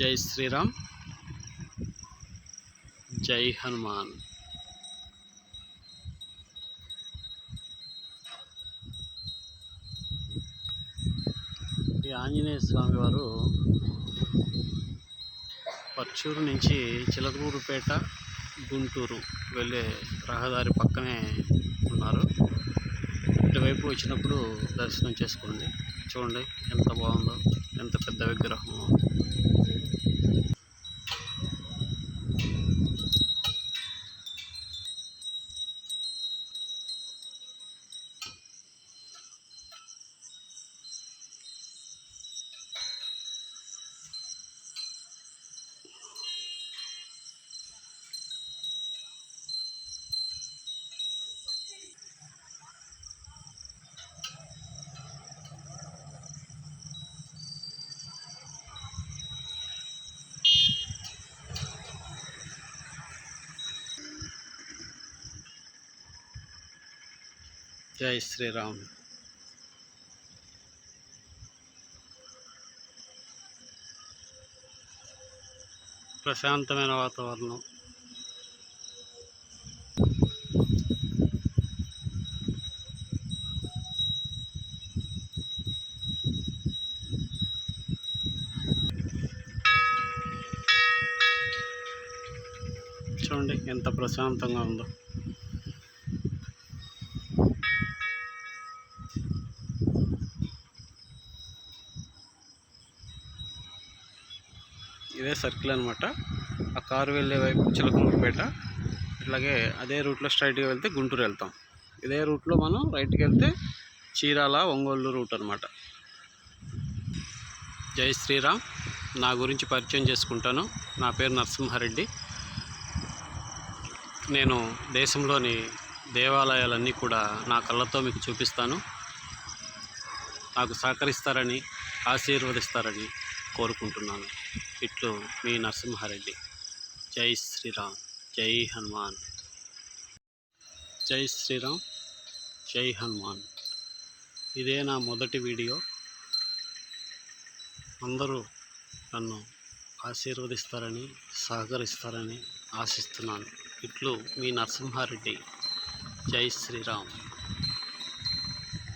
జై శ్రీరామ్. జై హనుమాన్. ఈ ఆంజనేయ స్వామి వారు పర్చూరు నుంచి చిలకూరుపేట గుంటూరు వెళ్ళే రహదారి పక్కనే ఉన్నారు. ఇటువైపు వచ్చినప్పుడు దర్శనం చేసుకోండి. చూడండి ఎంత బాగుందో ఎంత పెద్ద విగ్రహమో. జై శ్రీరామ్. ప్రశాంతమైన వాతావరణం. చూడండి ఎంత ప్రశాంతంగా ఉందో. ఇదే సర్కిల్ అనమాట. ఆ కారు వెళ్ళే వైపు చిలకలూరుపేట ఇట్లాగే అదే రూట్లో స్ట్రైట్గా వెళ్తే గుంటూరు వెళ్తాం. ఇదే రూట్లో మనం రైట్కి వెళ్తే చీరాల ఒంగోలు రూట్ అనమాట. జై శ్రీరామ్. నా గురించి పరిచయం చేసుకుంటాను. నా పేరు నరసింహారెడ్డి. నేను దేశంలోని దేవాలయాలన్నీ కూడా నా కళ్ళతో మీకు చూపిస్తాను. నాకు సహకరిస్తారని ఆశీర్వదిస్తారని కోరుకుంటున్నాను. ఇట్లు మీ నరసింహారెడ్డి. జై శ్రీరామ్ జై హనుమాన్. జై శ్రీరామ్ జై హనుమాన్. ఇదే నా మొదటి వీడియో. అందరూ నన్ను ఆశీర్వదిస్తారని సహకరిస్తారని ఆశిస్తున్నాను. ఇట్లు మీ నరసింహారెడ్డి. జై శ్రీరామ్.